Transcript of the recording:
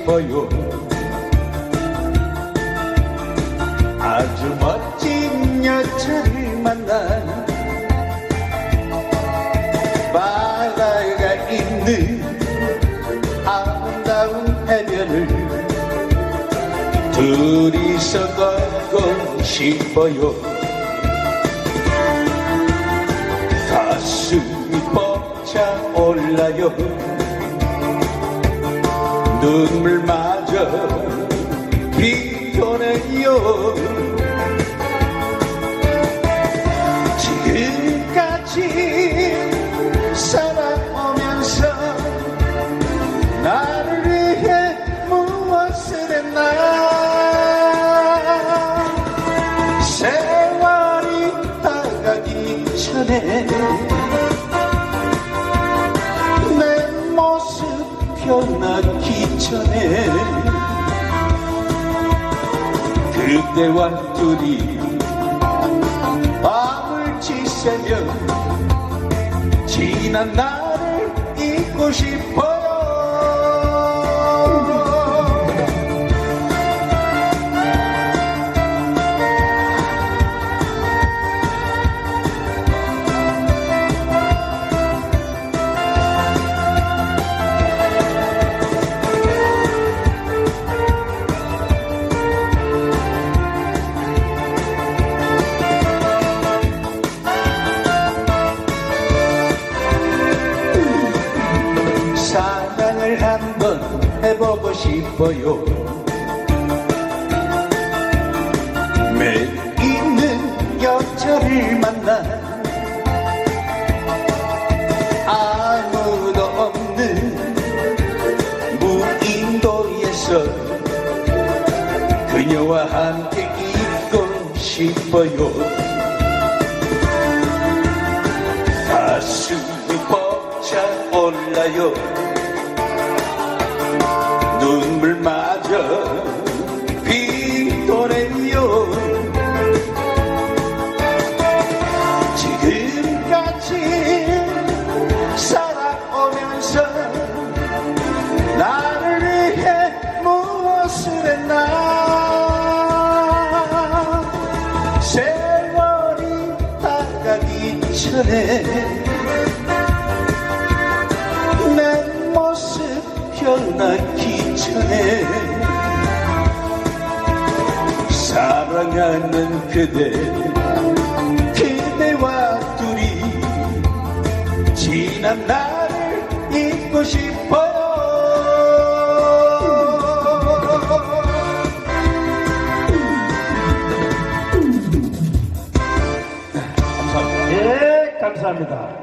싶어요. 아주 멋진 여자를 만난 바다가 있는 아름다운 해변을 둘이서 걷고 싶어요. 가슴이 벅차 올라요 눈물마저 비도네요 전에 그대와 둘이 밤을 지새며 지난 날을 잊고 싶어 싶어요. 매일 있는 여자를 만나 아무도 없는 무인도에서 그녀와 함께 있고 싶어요. 가슴이 벅차 올라요 전에 내 모습 변하기 전에 사랑하는 그대 그대와 둘이 지난 날을 잊고 싶어요 감사합니다.